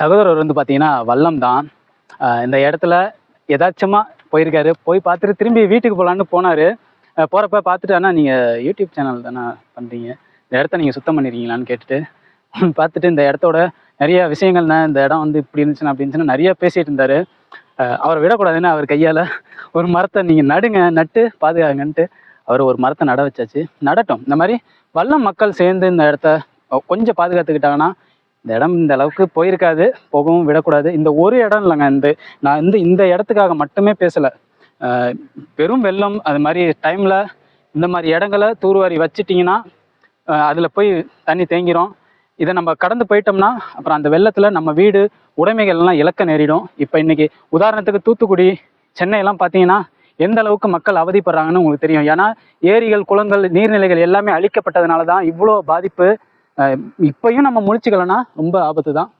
சகோதரர் வந்து பார்த்தீங்கன்னா வல்லம் தான். இந்த இடத்துல எதாச்சமாக போயிருக்காரு. போய் பார்த்துட்டு திரும்பி வீட்டுக்கு போகலான்னு போனார். போகிறப்ப பார்த்துட்டு அண்ணா நீங்கள் யூடியூப் சேனல் தானே பண்ணுறீங்க இந்த இடத்த நீங்கள் சுத்தம் பண்ணிருக்கீங்களான்னு கேட்டுட்டு பார்த்துட்டு இந்த இடத்தோட நிறைய விஷயங்கள்ண்ணே இந்த இடம் வந்து இப்படி இருந்துச்சுன்னா அப்படி இருந்துச்சுன்னா நிறைய பேசிட்டு இருந்தார். அவரை விடக்கூடாதுன்னு அவர் கையால் ஒரு மரத்தை நீங்கள் நடுங்க நட்டு பாதுகாங்கன்ட்டு அவர் ஒரு மரத்தை நட வச்சாச்சு. நடட்டும். இந்த மாதிரி வல்லம் மக்கள் சேர்ந்து இந்த இடத்த கொஞ்சம் பாதுகாத்துக்கிட்டாங்கன்னா இந்த இடம் இந்த அளவுக்கு போயிருக்காது போகவும் விடக்கூடாது. இந்த ஒரு இடம் இல்லைங்க இந்த நான் வந்து இந்த இடத்துக்காக மட்டுமே பேசலை. பெரும் வெள்ளம் அது மாதிரி டைமில் இந்த மாதிரி இடங்களை தூர்வாரி வச்சிட்டிங்கன்னா அதில் போய் தண்ணி தேங்கிரும். இதை நம்ம கடந்து போயிட்டோம்னா அப்புறம் அந்த வெள்ளத்தில் நம்ம வீடு உடைமைகள்லாம் இலக்க இழக்க நேரிடும். இப்போ இன்னைக்கு உதாரணத்துக்கு தூத்துக்குடி சென்னையெல்லாம் பார்த்தீங்கன்னா எந்த அளவுக்கு மக்கள் அவதிப்படுறாங்கன்னு உங்களுக்கு தெரியும். ஏன்னா ஏரிகள் குளங்கள் நீர்நிலைகள் எல்லாமே அழிக்கப்பட்டதுனால தான் இவ்வளோ பாதிப்பு இப்பயும் நம்ம முழிச்சுக்கலன்னா ரொம்ப ஆபத்து தான்